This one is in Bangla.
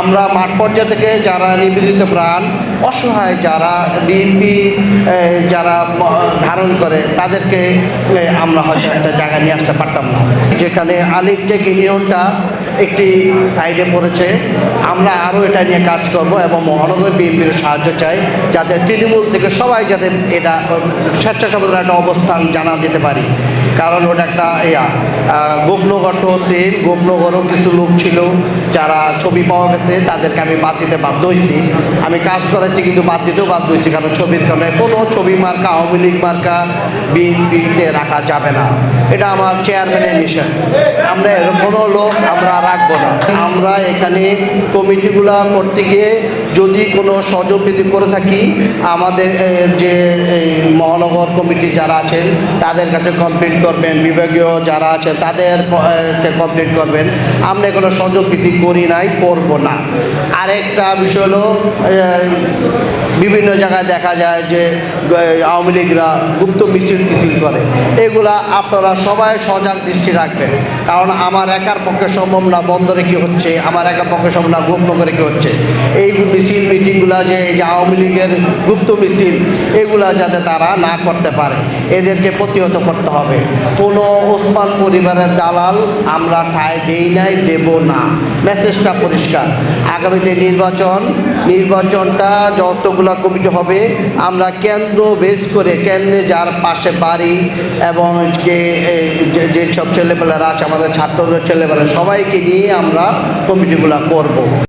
আমরা মাঠ পর্যায়ে থেকে যারা নিবেদিত প্রাণ, অসহায় যারা বিএনপি যারা ধারণ করে, তাদেরকে আমরা হয়তো একটা জায়গায় নিয়ে আসতে পারতাম না। যেখানে আলিক টেক ইউনিয়নটা একটি সাইডে পড়েছে, আমরা আরও এটা নিয়ে কাজ করব এবং মহানগর বিএনপির সাহায্য চাই, যাতে তৃণমূল থেকে সবাই যাতে এটা স্বেচ্ছাসেবকের একটা অবস্থান জানা দিতে পারি। কারণ ওটা একটা ইয়া গোপনগরও সেম গোপনগরও কিছু লোক ছিল যারা ছবি পাওয়া গেছে, তাদেরকে আমি বাদ দিতে বাধ্য হয়েছি আমি কাজ করেছি কিন্তু বাদ দিতেও বাধ্য হয়েছি কারণ ছবির কারণে কোনো ছবি মার্কা, আওয়ামী লীগ মার্কা বিএনপিতে রাখা যাবে না। এটা আমার চেয়ারম্যানের মিশন আমরা কোনো লোক আমরা রাখব না। আমরা এখানে কমিটিগুলা করতে গিয়ে যদি কোনো সহযোগ যদি করে থাকি, আমাদের যে এই মহানগর কমিটি যারা আছেন, তাদের কাছে কমপ্লিট করবেন, বিভাগীয় যারা আছে, তাদের কমপ্লিট করবেন। আমরা কোনো সহযোগ করি নাই, করব না। আরেকটা বিষয় হলো বিভিন্ন জায়গায় দেখা যায় যে আওয়ামী লীগরা গুপ্ত মিছিল টিছিল করে। এগুলা আপনারা সবাই সজাগ দৃষ্টি রাখবেন। কারণ আমার একার পক্ষে সম্ভব না, বন্দরে কি হচ্ছে? আমার একার পক্ষে সম্ভব না, গোপনগরে কি হচ্ছে? এই মিছিল, মিটিংগুলা যে, এই যে আওয়ামী লীগের গুপ্ত মিছিল, এগুলা যাতে তারা না করতে পারে, এদেরকে প্রতিহত করতে হবে। কোনো ওসমান পরিবারের দালাল আমরা ঠায় দেই নাই, দেব না। মেসেজটা পরিষ্কার। আগামীতে নির্বাচন নির্বাচনটা যতগুলো কমিটি হবে, আমরা কেন্দ্র বেস করে কেন্দ্রে যার পাশে বাড়ি এবং যে যে- ছেলেপেলেরা আছে, আমাদের ছাত্রদের ছেলেপেলে সবাইকে নিয়ে আমরা কমিটিগুলো করব।